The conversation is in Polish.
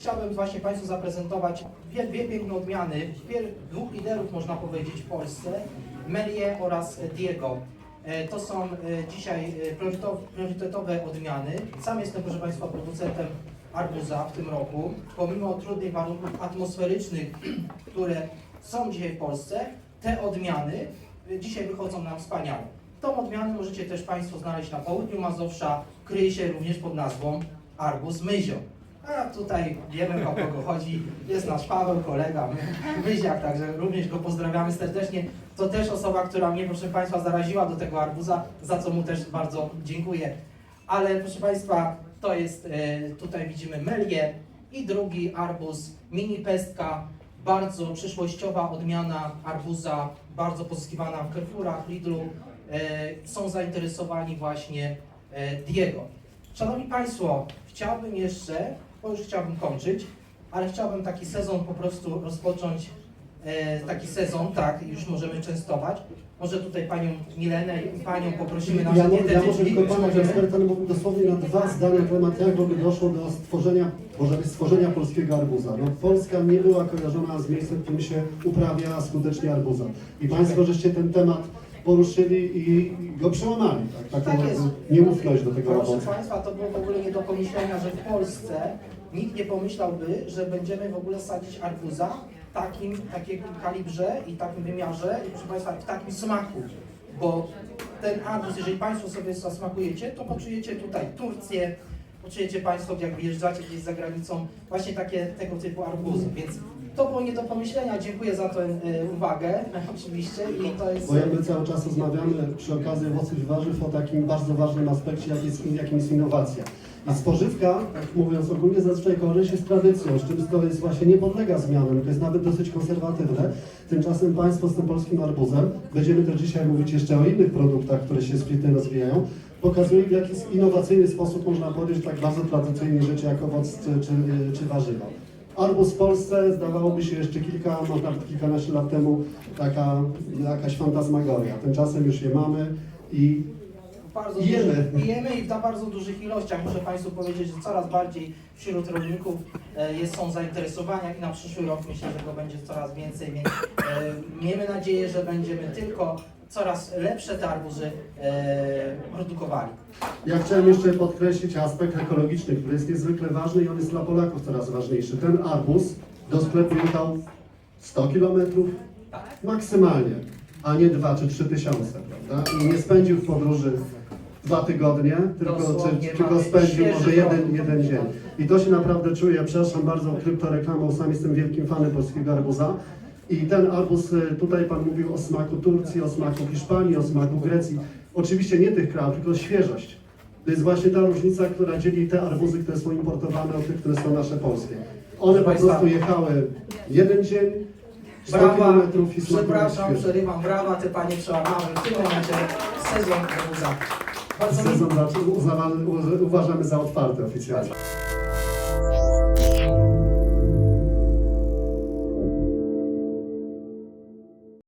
chciałbym właśnie Państwu zaprezentować dwie, dwie piękne odmiany, pier- dwóch liderów można powiedzieć w Polsce, Melie oraz Diego. E, To są e, dzisiaj e, priorytetowe odmiany. Sam jestem, proszę Państwa, producentem arbuza w tym roku. Pomimo trudnych warunków atmosferycznych, które są dzisiaj w Polsce, te odmiany dzisiaj wychodzą nam wspaniale. Tą odmianę możecie też Państwo znaleźć na południu Mazowsza. Kryje się również pod nazwą arbuz myzio. A tutaj wiemy o kogo chodzi. Jest nasz Paweł, kolega, Myziak, także również go pozdrawiamy serdecznie. To też osoba, która mnie, proszę Państwa, zaraziła do tego arbuza, za co mu też bardzo dziękuję. Ale proszę Państwa, to jest, e, tutaj widzimy melię i drugi arbuz, mini pestka, bardzo przyszłościowa odmiana arbuza, bardzo pozyskiwana w Carrefourach, Lidlu. E, Są zainteresowani właśnie e, Diego. Szanowni Państwo, chciałbym jeszcze, bo już chciałbym kończyć, ale chciałbym taki sezon po prostu rozpocząć, e, taki sezon, tak, już możemy częstować. Może tutaj Panią Milenę i Panią poprosimy na Ja, mo- ja może tylko Pana eksperta mówił dosłownie na dwa zdania na temat, jak w ogóle doszło do stworzenia, może stworzenia polskiego arbuza. No, Polska nie była kojarzona z miejscem, w którym się uprawia skutecznie arbuza. I Państwo żeście ten temat poruszyli i go przełamali, tak? Taką Tak jest. jakby nieufność do tego Proszę. Państwa, to było w ogóle nie do pomyślenia, że w Polsce nikt nie pomyślałby, że będziemy w ogóle sadzić arbuza w takim, takim kalibrze i takim wymiarze i proszę Państwa, w takim smaku. Bo ten arbuz, jeżeli Państwo sobie zasmakujecie, to poczujecie tutaj Turcję, poczujecie Państwo, jak wyjeżdżacie gdzieś za granicą, właśnie takie tego typu arbuzy. Więc to było nie do pomyślenia. Dziękuję za tę e, uwagę, oczywiście. I to jest. Bo jak my cały czas rozmawiamy przy okazji owoców i warzyw o takim bardzo ważnym aspekcie, jak jest, jakim jest innowacja. I spożywka, tak mówiąc ogólnie, zazwyczaj kojarzy się z tradycją, z czym to jest właśnie nie podlega zmianom, to jest nawet dosyć konserwatywne. Tymczasem Państwo z tym polskim arbuzem, będziemy też dzisiaj mówić jeszcze o innych produktach, które się świetnie rozwijają, pokazuje w jaki innowacyjny sposób można podejść tak bardzo tradycyjnie rzeczy jak owoc czy, czy, czy warzywa. Arbuz w Polsce zdawałoby się jeszcze kilka, może nawet kilkanaście lat temu taka jakaś fantasmagoria. Tymczasem już je mamy i Bardzo Jemy. Duży, jemy i w na bardzo dużych ilościach. Muszę Państwu powiedzieć, że coraz bardziej wśród rolników e, jest, są zainteresowania i na przyszły rok myślę, że go będzie coraz więcej, więc e, miejmy nadzieję, że będziemy tylko coraz lepsze te arbuzy e, produkowali. ja chciałem jeszcze podkreślić aspekt ekologiczny, który jest niezwykle ważny i on jest dla Polaków coraz ważniejszy. Ten arbuz do sklepu jechał 100 km maksymalnie, a nie 2 czy 3 tysiące, prawda? I nie spędził w podróży dwa tygodnie, tylko, czy, tylko spędził może jeden, jeden dzień. I to się naprawdę czuje, ja przepraszam bardzo, kryptoreklamą, sam jestem wielkim fanem polskiego arbuza. I ten arbuz, y, tutaj Pan mówił o smaku Turcji, o smaku Hiszpanii, o smaku Grecji. Oczywiście nie tych krajów, tylko świeżość. To jest właśnie ta różnica, która dzieli te arbuzy, które są importowane od tych, które są nasze polskie. One po Państwa. prostu jechały jeden dzień, 100 Brawa, kilometrów i przepraszam, świeżo. przerywam, brawa, Ty Panie przełamałem w tym momencie sezon arbuza. Bardzo mi Sezon uznawany- uważamy za otwarty oficjalnie.